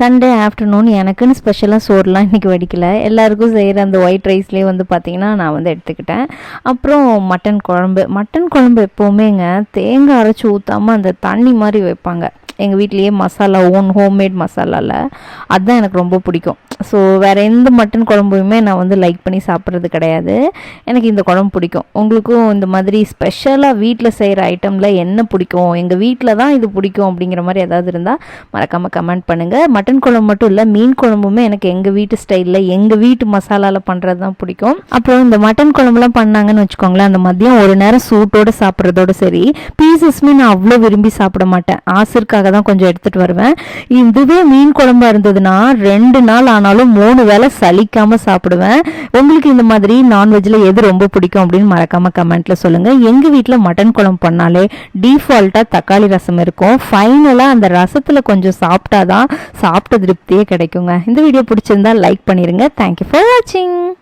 Sunday afternoon எனக்குன்னு ஸ்பெஷலாக சோறுலாம் இன்றைக்கி வடிக்கல. எல்லாருக்கும் செய்கிற அந்த ஒயிட் ரைஸ்லேயே வந்து பார்த்திங்கன்னா நான் வந்து எடுத்துக்கிட்டேன். அப்புறம் மட்டன் குழம்பு. மட்டன் குழம்பு எப்போவுமேங்க தேங்காய் அரைச்சி ஊற்றாமல் அந்த தண்ணி மாதிரி வைப்பாங்க. எங்கள் வீட்லேயே மசாலா ஓன் ஹோம்மேட் மசாலாவில் அதுதான் எனக்கு ரொம்ப பிடிக்கும். ஸோ வேறு எந்த மட்டன் குழம்புமே நான் வந்து லைக் பண்ணி சாப்பிட்றது கிடையாது. எனக்கு இந்த குழம்பு பிடிக்கும். உங்களுக்கும் இந்த மாதிரி ஸ்பெஷலாக வீட்டில் செய்கிற ஐட்டமில் என்ன பிடிக்கும்? எங்கள் வீட்டில் தான் இது பிடிக்கும் அப்படிங்கிற மாதிரி ஏதாவது இருந்தால் மறக்காமல் கமெண்ட் பண்ணுங்கள் மட்டன் குழம்பு மட்டும் இல்லை மீன் குழம்புமே எனக்கு எங்கள் வீட்டு ஸ்டைலில் எங்கள் வீட்டு மசாலாவில் பண்ணுறது தான் பிடிக்கும். அப்புறம் இந்த மட்டன் குழம்புலாம் பண்ணாங்கன்னு வச்சுக்கோங்களேன் அந்த மதியம் ஒரு நேரம் சூட்டோடு சாப்பிட்றதோட சரி பீசஸ்மே நான் அவ்வளோ விரும்பி சாப்பிட மாட்டேன். ஆசிற்காக தான் கொஞ்சம் எடுத்துகிட்டு வருவேன். இதுவே மீன் குழம்பா இருந்ததுன்னா ரெண்டு நாள் ஆனால் ஆனாலும் மூணு வேளை சலிக்காமல் சாப்பிடுவேன். உங்களுக்கு இந்த மாதிரி நான்வெஜ்ல எது ரொம்ப பிடிக்கும் அப்படின்னு மறக்காம கமெண்ட்ல சொல்லுங்க. எங்க வீட்டில் மட்டன் குழம்பு பண்ணாலே டிஃபால்ட்டா தக்காளி ரசம் இருக்கும். ஃபைனலாக அந்த ரசத்துல கொஞ்சம் சாப்பிட்டாதான் சாப்பிட்ட திருப்தியே கிடைக்குங்க. இந்த வீடியோ பிடிச்சிருந்தா லைக் பண்ணிருங்க. தேங்க்யூ ஃபார் வாட்சிங்